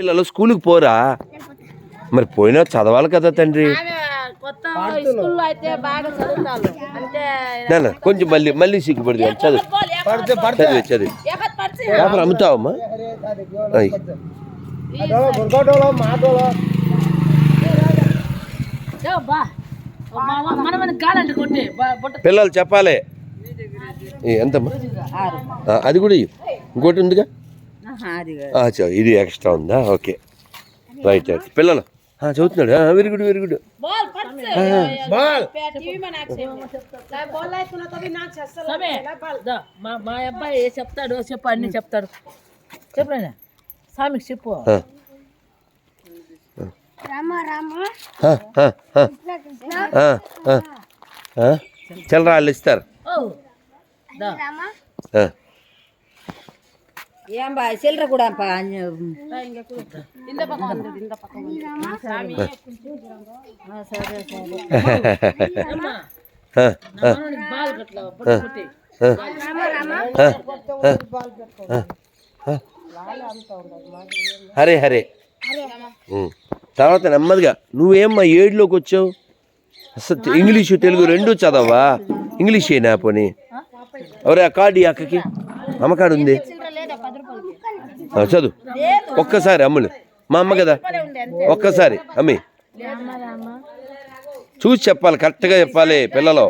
పిల్లలు స్కూల్కి పోరా? మరి పోయినా చదవాలి కదా తండ్రి. కొంచెం మళ్ళీ మళ్ళీ సిగ్గుపడి చదువు. చదివి పేపర్ అమ్ముతావమ్మా? పిల్లలు చెప్పాలి. ఎంతమ్మా? ఆ, అది కూడా. ఇంకోటి ఉందిగా? ఇది ఎక్స్ట్రా ఉందా? ఓకే. రైట్ రైట్ పిల్లలు. చదువుతున్నాడు. వెరీ గుడ్ వెరీ గుడ్ మా మా అబ్బాయి చెప్తాడు చెప్పు అన్ని చెప్తాడు. చెప్పలేనా స్వామికి చెప్పు. చల్లరా వాళ్ళు ఇస్తారు. సరే ఆ, నా మనవనికి బాల్ గట్ల బుట్ట కొట్టి. హరే హరే. తర్వాత నెమ్మదిగా నువ్వేమ్మా ఏడులోకి వచ్చావు? అసలు ఇంగ్లీషు తెలుగు రెండు చదవా? ఇంగ్లీష్ అయినా పోనీ. ఎవరే ఆ కార్డు ఈ అక్కకి. అమ్మకాడు ఉంది. చదువు. ఒక్కసారి అమ్ములు. మా అమ్మ కదా? ఒక్కసారి అమ్మి. చూసి చెప్పాలి కరెక్ట్గా చెప్పాలి పిల్లలు.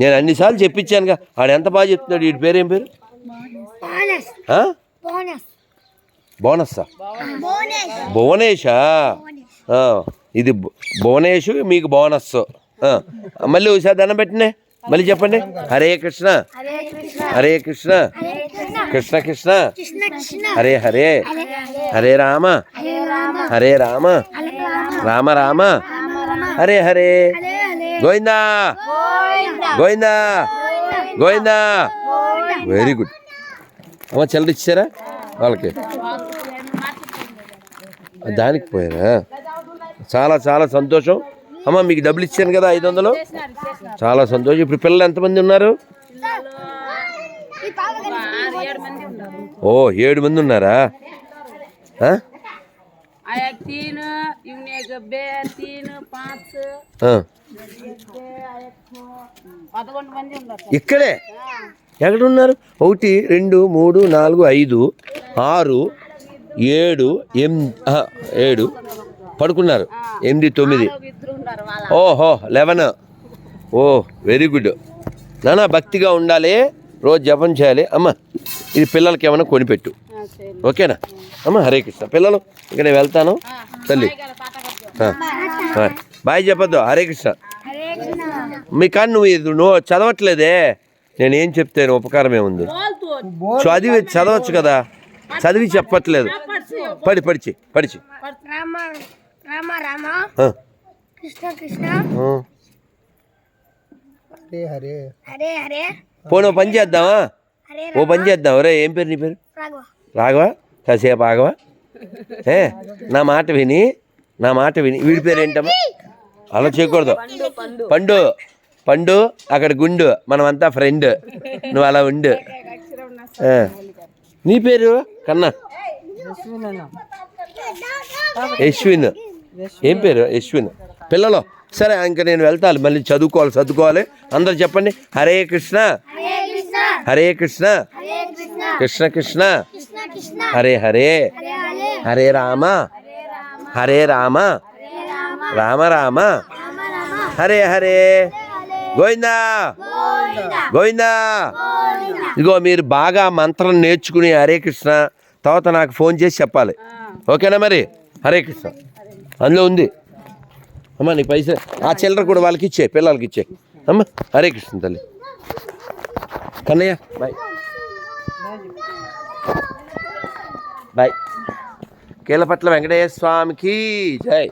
నేను అన్నిసార్లు చెప్పించానుగా. ఆడు ఎంత బాగా చెప్తున్నాడు వీడి పేరేం పేరు? బోనస్సా? భువనేషా ఇది భువనేషు మీకు బోనస్ మళ్ళీ ఒకసారి దండం పెట్టినే. మళ్ళీ చెప్పండి. హరే కృష్ణ. హరే కృష్ణ. కృష్ణ. కృష్ణ. హరే హరే. హరే రామ. హరే రామ. రామ. రామ. హరే హరే. గోవిందా. గోవిందా. గోవిందా. వెరీ గుడ్ అమ్మ చిల్లర ఇచ్చారా? వాళ్ళకి. దానికి పోయారా? చాలా చాలా సంతోషం. అమ్మ మీకు డబ్బులు ఇచ్చాను కదా ఐదు వందలు చాలా సంతోషం. ఇప్పుడు పిల్లలు ఎంతమంది ఉన్నారు? ఓ ఏడు మంది ఉన్నారా? ఇక్కడే? ఎక్కడ ఉన్నారు ఒకటి రెండు మూడు నాలుగు ఐదు ఆరు ఏడు ఎనిమిది ఏడు. పడుకున్నారు. ఎనిమిది తొమ్మిది. ఓహో లెవెన్. ఓ వెరీ గుడ్. నానా భక్తిగా ఉండాలి. రోజు జపం చేయాలి. అమ్మ ఇది పిల్లలకి ఏమైనా కొనిపెట్టు. ఓకేనా? అమ్మ హరే కృష్ణ. పిల్లలు ఇక నేను వెళ్తాను. తల్లి. బాయ్ చెప్పొద్దు. హరే కృష్ణ. మీ కానీ నువ్వు ఇది నువ్వు చదవట్లేదే. నేను ఏం చెప్తాను ఉపకారం ఏముంది? చదివి చదవచ్చు కదా. చదివి చెప్పట్లేదు. పడి పడిచి పడిచి. రామ రామ రామ. కృష్ణ కృష్ణ. హరే హరే. హరే హరే. పోనీ ఓ పని చేద్దామా? ఓ పని చేద్దాం రే ఏం పేరు నీ పేరు? రాఘవ. రాఘవా? కాసేపు ఆగవా? ఏ నా మాట విని నా మాట విని. వీడి పేరు ఏంటమ్మా? అలా చేయకూడదు. పండు పండు. అక్కడ గుండు. మనమంతా ఫ్రెండ్ నువ్వు అలా ఉండు. నీ పేరు? కన్నా. యశ్విన్. ఏం పేరు? యశ్విన్. పిల్లలు సరే ఇంకా నేను వెళ్తాను మళ్ళీ చదువుకోవాలి చదువుకోవాలి అందరు చెప్పండి. హరే కృష్ణ. హరే కృష్ణ. హరే కృష్ణ. హరే కృష్ణ. కృష్ణ కృష్ణ. కృష్ణ కృష్ణ. హరే హరే. హరే హరే. హరే రామ. హరే రామ. రామ. రామ. హరే హరే. గోవిందా. గోవిందా. ఇదిగో మీరు బాగా మంత్రం నేర్చుకుని హరే కృష్ణ. తర్వాత నాకు ఫోన్ చేసి చెప్పాలి. ఓకేనా మరి? హరే కృష్ణ. అందులో ఉంది. అమ్మ నీ పైసలు ఆ చిల్లర కూడా వాళ్ళకి ఇచ్చే పిల్లలకి ఇచ్చే. అమ్మ హరే కృష్ణ తల్లి. కన్నయ్య బాయ్. బాయ్. కీలపట్ల వెంకటేశ్వర స్వామికి జై.